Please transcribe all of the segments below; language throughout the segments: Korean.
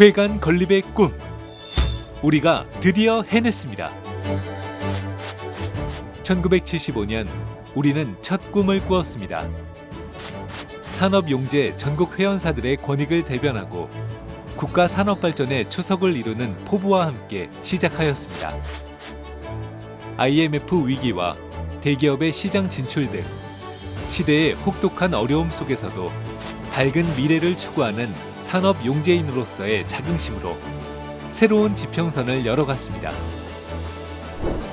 회관 건립의 꿈 우리가 드디어 해냈습니다. 1975년 우리는 첫 꿈을 꾸었습니다. 산업 용재 전국 회원사들의 권익을 대변하고 국가 산업 발전의 추석을 이루는 포부와 함께 시작하였습니다. IMF 위기와 대기업의 시장 진출 등 시대의 혹독한 어려움 속에서도 밝은 미래를 추구하는 산업 용재인으로서의 자긍심으로 새로운 지평선을 열어갔습니다.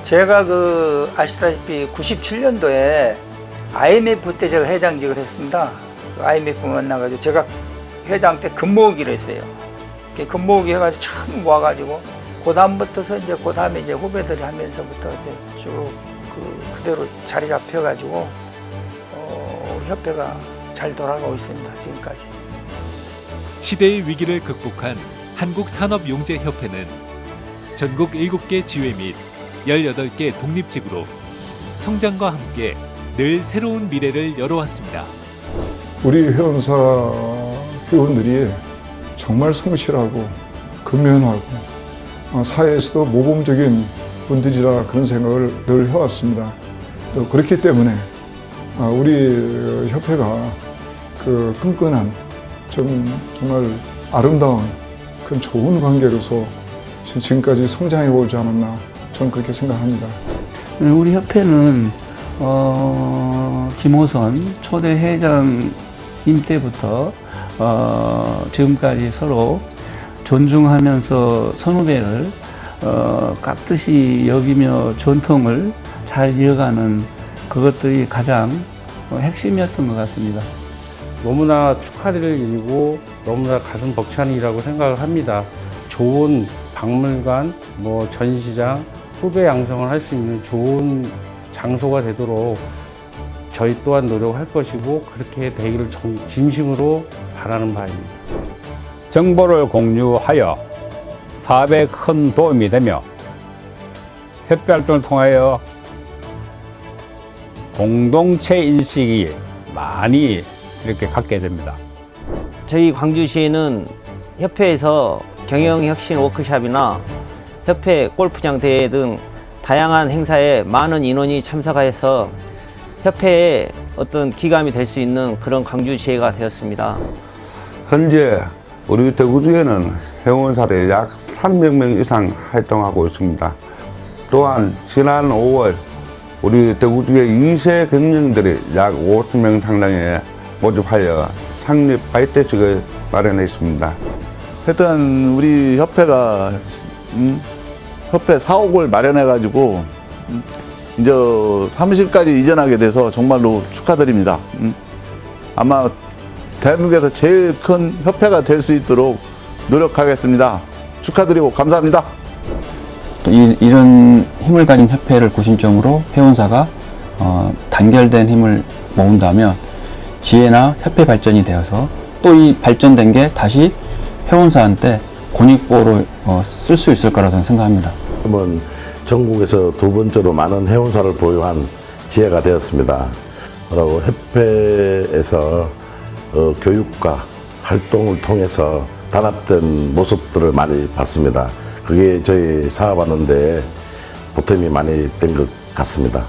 제가 그 아시다시피 97년도에 IMF 때 제가 회장직을 했습니다. 그 IMF 만나가지고 제가 회장 때 근무하기로 했어요. 근무하기 해가지고 처음 와가지고 그 다음부터서 이제 그 다음에 이제 후배들이 하면서부터 이제 쭉그 그대로 자리 잡혀가지고 어, 협회가 잘 돌아가고 있습니다. 지금까지. 시대의 위기를 극복한 한국산업용재협회는 전국 7개 지회 및 18개 독립직으로 성장과 함께 늘 새로운 미래를 열어왔습니다. 우리 회원사 회원들이 정말 성실하고 근면하고 어, 사회에서도 모범적인 분들이라 그런 생각을 늘 해왔습니다. 또 그렇기 때문에 아, 우리 협회가 그 끈끈한 좀 정말 아름다운 그 좋은 관계로서 지금까지 성장해 오지 않았나 저는 그렇게 생각합니다. 우리 협회는 어, 김호선 초대 회장님 때부터 어, 지금까지 서로 존중하면서 선후배를 어, 깍듯이 여기며 전통을 잘 이어가는 그것들이 가장 어, 핵심이었던 것 같습니다. 너무나 축하드릴 일이고 너무나 가슴 벅찬 일이라고 생각을 합니다. 좋은 박물관, 뭐 전시장, 후배 양성을 할 수 있는 좋은 장소가 되도록 저희 또한 노력할 것이고 그렇게 되기를 정- 진심으로 바라는 바입니다. 정보를 공유하여 사업에 큰 도움이 되며 협회 활동을 통하여 공동체 인식이 많이 이렇게 갖게 됩니다. 저희 광주시에는 협회에서 경영혁신 워크샵이나 협회 골프장 대회 등 다양한 행사에 많은 인원이 참석하여서 협회의 어떤 기감이 될 수 있는 그런 광주시회가 되었습니다. 현재 우리 대구주에는 회원사례 약 300명 이상 활동하고 있습니다. 또한 지난 5월 우리 대구주의 2세 경영들이 약 50명 상당에 모집하여 창립 바이트식을 마련했습니다. 하여튼 우리 협회가 음, 협회 사옥을 마련해가지고 음, 이제 사무실까지 이전하게 돼서 정말로 축하드립니다. 음. 아마 대한민국에서 제일 큰 협회가 될 수 있도록 노력하겠습니다. 축하드리고 감사합니다. 또 이, 이런 힘을 가진 협회를 구심점으로 회원사가 어, 단결된 힘을 모은다면 지혜나 협회 발전이 되어서 또 이 발전된 게 다시 회원사한테 권익보로 어, 쓸수 있을 거라고 저는 생각합니다. 지금은 전국에서 두 번째로 많은 회원사를 보유한 지혜가 되었습니다. 그리고 협회에서 어, 교육과 활동을 통해서 단합된 모습들을 많이 봤습니다. 그게 저희 사업하는데 보탬이 많이 된 것 같습니다.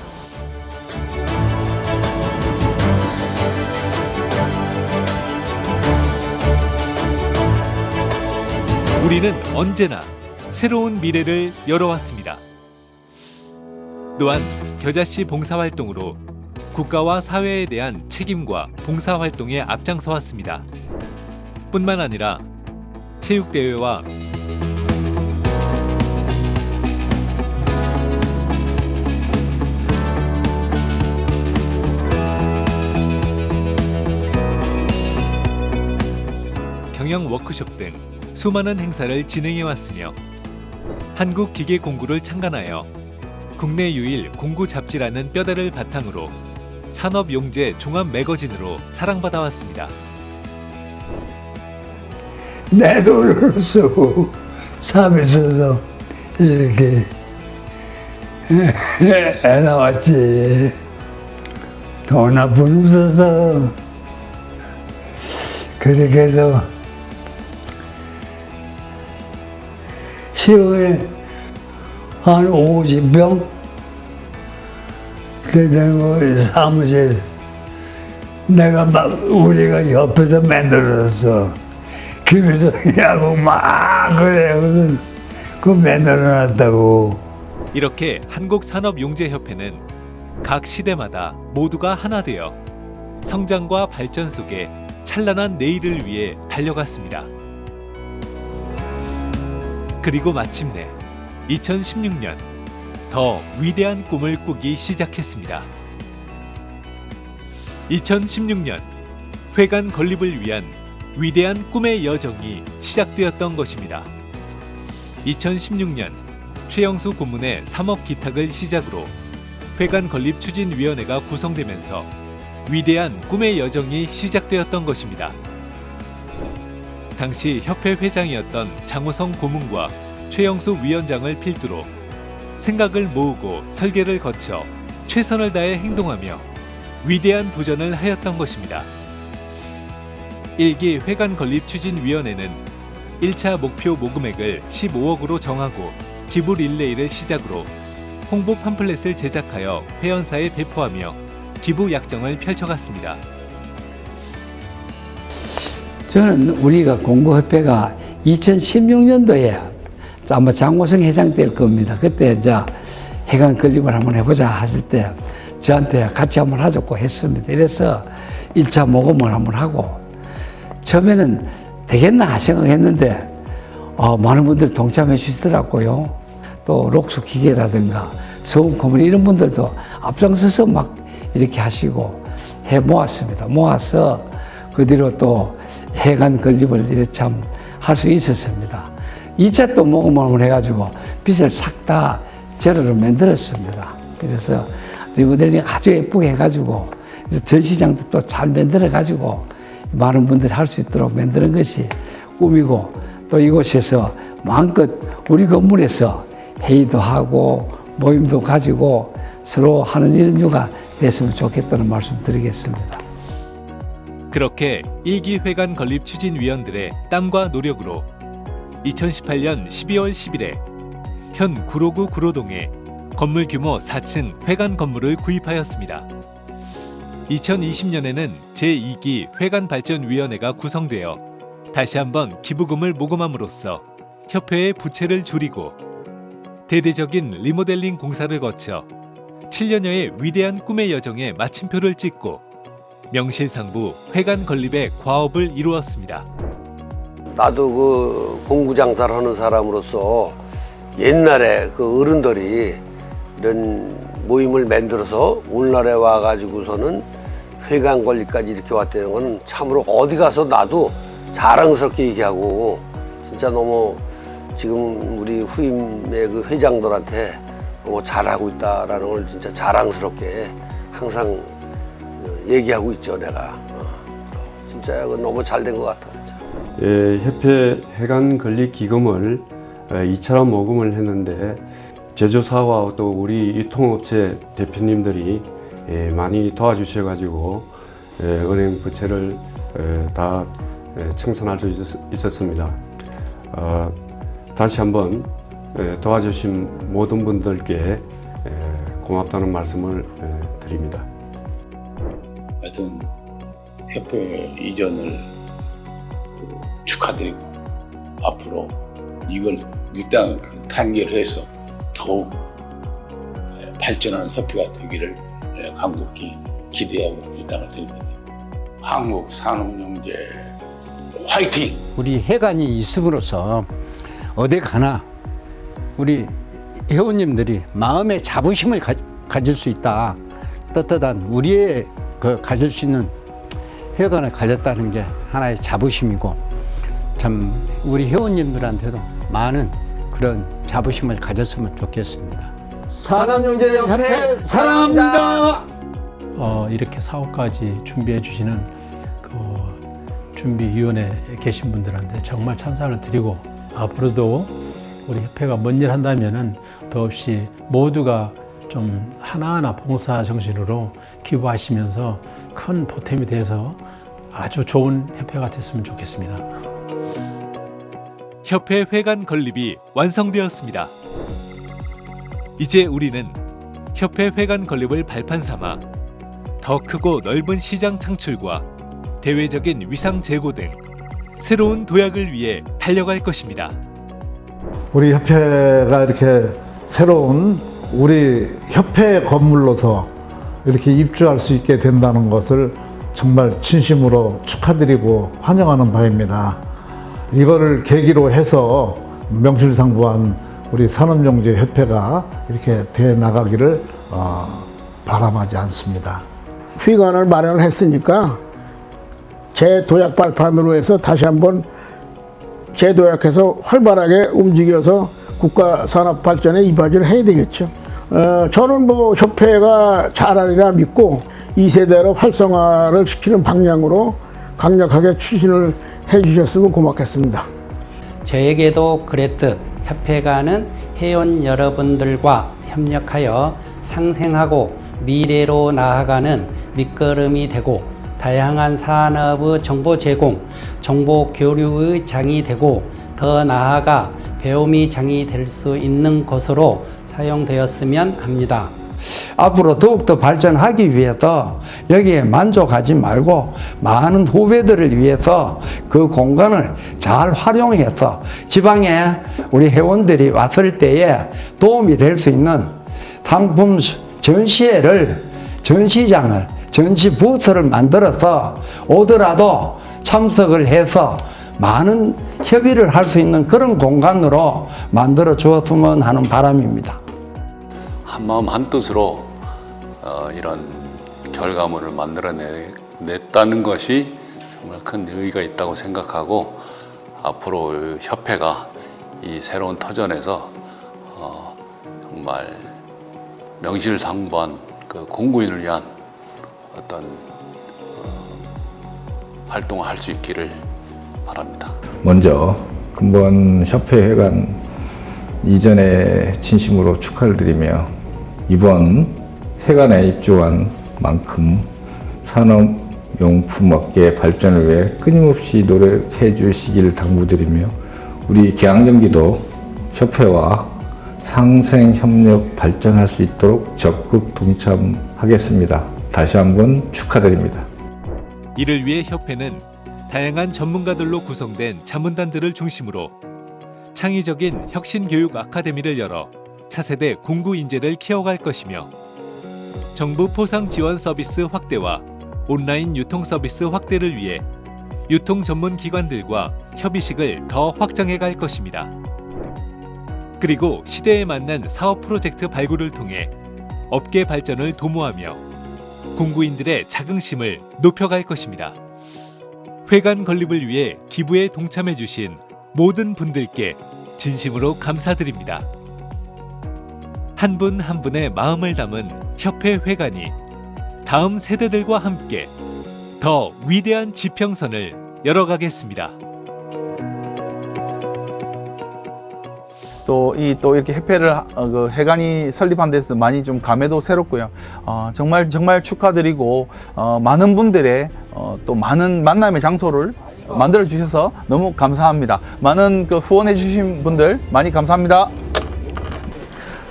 우리는 언제나 새로운 미래를 열어왔습니다. 또한 겨자씨 봉사활동으로 국가와 사회에 대한 책임과 봉사활동에 앞장서 왔습니다. 뿐만 아니라 체육대회와 경영 워크숍 등 수많은 행사를 진행해 왔으며 한국 기계 공구를 창간하여 국내 유일 공구 잡지라는 뼈대를 바탕으로 산업 용재 종합 매거진으로 사랑받아 왔습니다. 내 돈으로 쓰고 있어서 이렇게 해 나왔지. 돈한푼 없어서 그렇게 해서 시흥에 한 50병 되는 거 사무실. 내가 막 우리가 옆에서 만들었어 김일성이하고 막 그래 그 만들어 놨다고. 이렇게 한국산업용재협회는 각 시대마다 모두가 하나 되어 성장과 발전 속에 찬란한 내일을 위해 달려갔습니다. 그리고 마침내 2016년 더 위대한 꿈을 꾸기 시작했습니다. 2016년 회관 건립을 위한 위대한 꿈의 여정이 시작되었던 것입니다. 2016년 최영수 고문의 3억 기탁을 시작으로 회관 건립 추진위원회가 구성되면서 위대한 꿈의 여정이 시작되었던 것입니다. 당시 협회 회장이었던 장호성 고문과 최영수 위원장을 필두로 생각을 모으고 설계를 거쳐 최선을 다해 행동하며 위대한 도전을 하였던 것입니다. 1기 회관 건립 추진위원회는 1차 목표 모금액을 15억으로 정하고 기부 릴레이를 시작으로 홍보 팜플렛을 제작하여 회원사에 배포하며 기부 약정을 펼쳐갔습니다. 저는 우리가 공고협회가 2016년도에 아마 장호성 회장 될 겁니다. 그때 이제 해관 건립을 한번 해보자 하실 때 저한테 같이 한번 하자고 했습니다. 이래서 1차 모금을 한번 하고 처음에는 되겠나 생각했는데 어, 많은 분들 동참해 주시더라고요. 또 록수 기계라든가 서울 고문 이런 분들도 앞장서서 막 이렇게 하시고 해 모았습니다. 모아서 그 뒤로 또 해관 건립을 이렇게 참할 수 있었습니다. 2차 또 모금을 해가지고 빚을 싹 다 제로로 만들었습니다. 그래서 리모델링 아주 예쁘게 해가지고 전시장도 또 잘 만들어가지고 많은 분들이 할 수 있도록 만드는 것이 꿈이고 또 이곳에서 마음껏 우리 건물에서 회의도 하고 모임도 가지고 서로 하는 이런 유가 됐으면 좋겠다는 말씀 드리겠습니다. 그렇게 1기 회관 건립 추진위원들의 땀과 노력으로 2018년 12월 10일에 현 구로구 구로동에 건물 규모 4층 회관 건물을 구입하였습니다. 2020년에는 제2기 회관발전위원회가 구성되어 다시 한번 기부금을 모금함으로써 협회의 부채를 줄이고 대대적인 리모델링 공사를 거쳐 7년여의 위대한 꿈의 여정에 마침표를 찍고 명실상부 회관 건립의 과업을 이루었습니다. 나도 그 공구 장사를 하는 사람으로서 옛날에 그 어른들이 이런 모임을 만들어서 오늘날에 와가지고서는 회관 건립까지 이렇게 왔다는 건 참으로 어디 가서 나도 자랑스럽게 얘기하고 진짜 너무 지금 우리 후임의 그 회장들한테 너무 잘하고 있다라는 걸 진짜 자랑스럽게 항상 어, 얘기하고 있죠 내가 어. 진짜 그 너무 잘 된 것 같아. 예, 협회 회관 건립 기금을 어, 이처럼 모금을 했는데 제조사와 또 우리 유통업체 대표님들이 예, 많이 도와주셔가지고 예, 은행 부채를 예, 다 예, 청산할 수 있었, 있었습니다. 어, 다시 한번 예, 도와주신 모든 분들께 예, 고맙다는 말씀을 예, 드립니다. 하여튼 협회 이전을 그 축하드리고 앞으로 이걸 일단 단결해서 더욱 예, 발전하는 협회가 되기를 예, 간곡히 기대하고 부탁을 드립니다. 한국 산업용제 화이팅! 우리 해관이 있음으로써 어디 가나 우리 회원님들이 마음의 자부심을 가, 가질 수 있다. 떳떳한 우리의 그 가질 수 있는 회관을 가졌다는 게 하나의 자부심이고 참 우리 회원님들한테도 많은 그런 자부심을 가졌으면 좋겠습니다. 산업용재협회 사랑합니다. 어, 이렇게 사업까지 준비해 주시는 그 준비위원회에 계신 분들한테 정말 찬사를 드리고 앞으로도 우리 협회가 뭔 일 한다면은 더없이 모두가 좀 하나하나 봉사 정신으로 기부하시면서 큰 보탬이 돼서 아주 좋은 협회가 됐으면 좋겠습니다. 협회 회관 건립이 완성되었습니다. 이제 우리는 협회 회관 건립을 발판 삼아 더 크고 넓은 시장 창출과 대외적인 위상 제고 등 새로운 도약을 위해 달려갈 것입니다. 우리 협회가 이렇게 새로운 우리 협회 건물로서 이렇게 입주할 수 있게 된다는 것을 정말 진심으로 축하드리고 환영하는 바입니다. 이거를 계기로 해서 명실상부한 우리 산업용제협회가 이렇게 돼 나가기를 어, 바람하지 않습니다. 휘관을 마련을 했으니까 재도약 발판으로 해서 다시 한번 재도약해서 활발하게 움직여서 국가 산업 발전에 이바지를 해야 되겠죠. 어, 저는 뭐 협회가 잘하리라 믿고 이 세대로 활성화를 시키는 방향으로 강력하게 추진을 해 주셨으면 고맙겠습니다. 저에게도 그랬듯 협회가는 회원 여러분들과 협력하여 상생하고 미래로 나아가는 밑거름이 되고 다양한 산업의 정보 제공, 정보 교류의 장이 되고 더 나아가 배움이 장이 될 수 있는 곳으로 사용되었으면 합니다. 앞으로 더욱더 발전하기 위해서 여기에 만족하지 말고 많은 후배들을 위해서 그 공간을 잘 활용해서 지방에 우리 회원들이 왔을 때에 도움이 될 수 있는 상품 전시회를 전시장을 전시 부스를 만들어서 오더라도 참석을 해서 많은 협의를 할 수 있는 그런 공간으로 만들어 주었으면 하는 바람입니다. 한 마음 한 뜻으로 어, 이런 결과물을 만들어냈다는 것이 정말 큰 의의가 있다고 생각하고 앞으로 이 협회가 이 새로운 터전에서 어, 정말 명실상부한 그 공구인을 위한 어떤 어, 활동을 할 수 있기를 바랍니다. 먼저 근본 협회 회관 이전에 진심으로 축하를 드리며 이번 회관에 입주한 만큼 산업용품업계 발전을 위해 끊임없이 노력해 주시기를 당부드리며 우리 계양정기도 협회와 상생 협력 발전할 수 있도록 적극 동참하겠습니다. 다시 한번 축하드립니다. 이를 위해 협회는 다양한 전문가들로 구성된 자문단들을 중심으로 창의적인 혁신교육 아카데미를 열어 차세대 공구 인재를 키워갈 것이며 정부 포상 지원 서비스 확대와 온라인 유통 서비스 확대를 위해 유통 전문 기관들과 협의식을 더 확장해 갈 것입니다. 그리고 시대에 맞는 사업 프로젝트 발굴을 통해 업계 발전을 도모하며 공구인들의 자긍심을 높여갈 것입니다. 회관 건립을 위해 기부에 동참해 주신 모든 분들께 진심으로 감사드립니다. 한 분 한 분의 마음을 담은 협회 회관이 다음 세대들과 함께 더 위대한 지평선을 열어가겠습니다. 또이또 이렇게 협회를 하- 어, 그 회관이 설립한 데서 많이 좀 감회도 새롭고요. 어, 정말 정말 축하드리고 어, 많은 분들의 어, 또 많은 만남의 장소를 만들어 주셔서 너무 감사합니다. 많은 그 후원해 주신 분들 많이 감사합니다.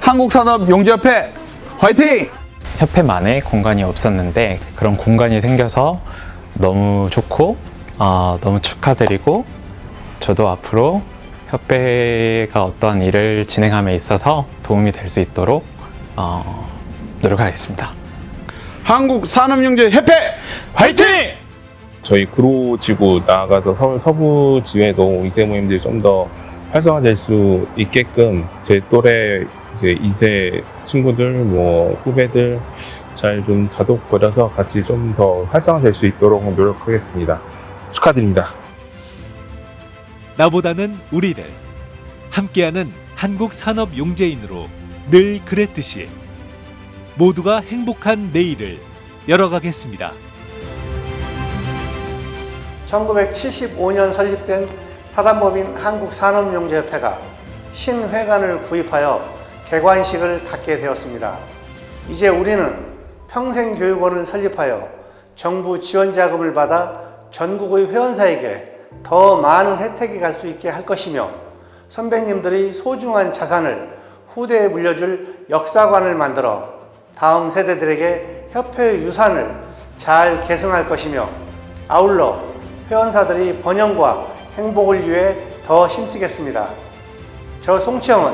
한국산업용지협회 화이팅! 협회만의 공간이 없었는데 그런 공간이 생겨서 너무 좋고 어, 너무 축하드리고 저도 앞으로 협회가 어떠한 일을 진행함에 있어서 도움이 될 수 있도록 어, 노력하겠습니다. 한국 산업용지협회 화이팅! 저희 구로지구 나아가서 서울 서부 지회도 이세 모임들이 좀 더 활성화될 수 있게끔 제 또래 이제 이세 친구들 뭐 후배들 잘 좀 다독거려서 같이 좀 더 활성화될 수 있도록 노력하겠습니다. 축하드립니다. 나보다는 우리를 함께하는 한국 산업 용재인으로 늘 그랬듯이 모두가 행복한 내일을 열어가겠습니다. 1975년 설립된 사단법인 한국산업용제협회가 신회관을 구입하여 개관식을 갖게 되었습니다. 이제 우리는 평생교육원을 설립하여 정부 지원 자금을 받아 전국의 회원사에게 더 많은 혜택이 갈 수 있게 할 것이며 선배님들이 소중한 자산을 후대에 물려줄 역사관을 만들어 다음 세대들에게 협회의 유산을 잘 계승할 것이며 아울러 회원사들이 번영과 행복을 위해 더 힘쓰겠습니다. 저 송치영은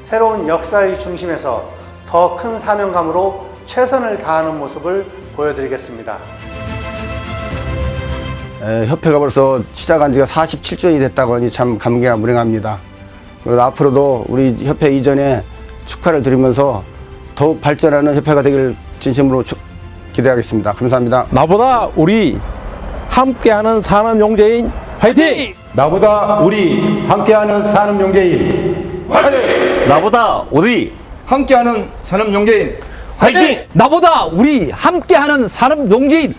새로운 역사의 중심에서 더 큰 사명감으로 최선을 다하는 모습을 보여드리겠습니다. 에, 협회가 벌써 시작한 지가 47주년이 됐다고 하니 참 감개가 무량합니다. 그래서 앞으로도 우리 협회 이전에 축하를 드리면서 더욱 발전하는 협회가 되길 진심으로 축- 기대하겠습니다. 감사합니다. 나보다 우리 함께하는 산업용재인 화이팅! 나보다 우리 함께하는 산업용재인 화이팅! 나보다 우리 함께하는 산업용재인 화이팅! 나보다 우리 함께하는 산업용재인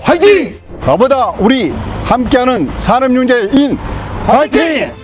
화이팅! 나보다 우리 함께하는 산업용재인 화이팅!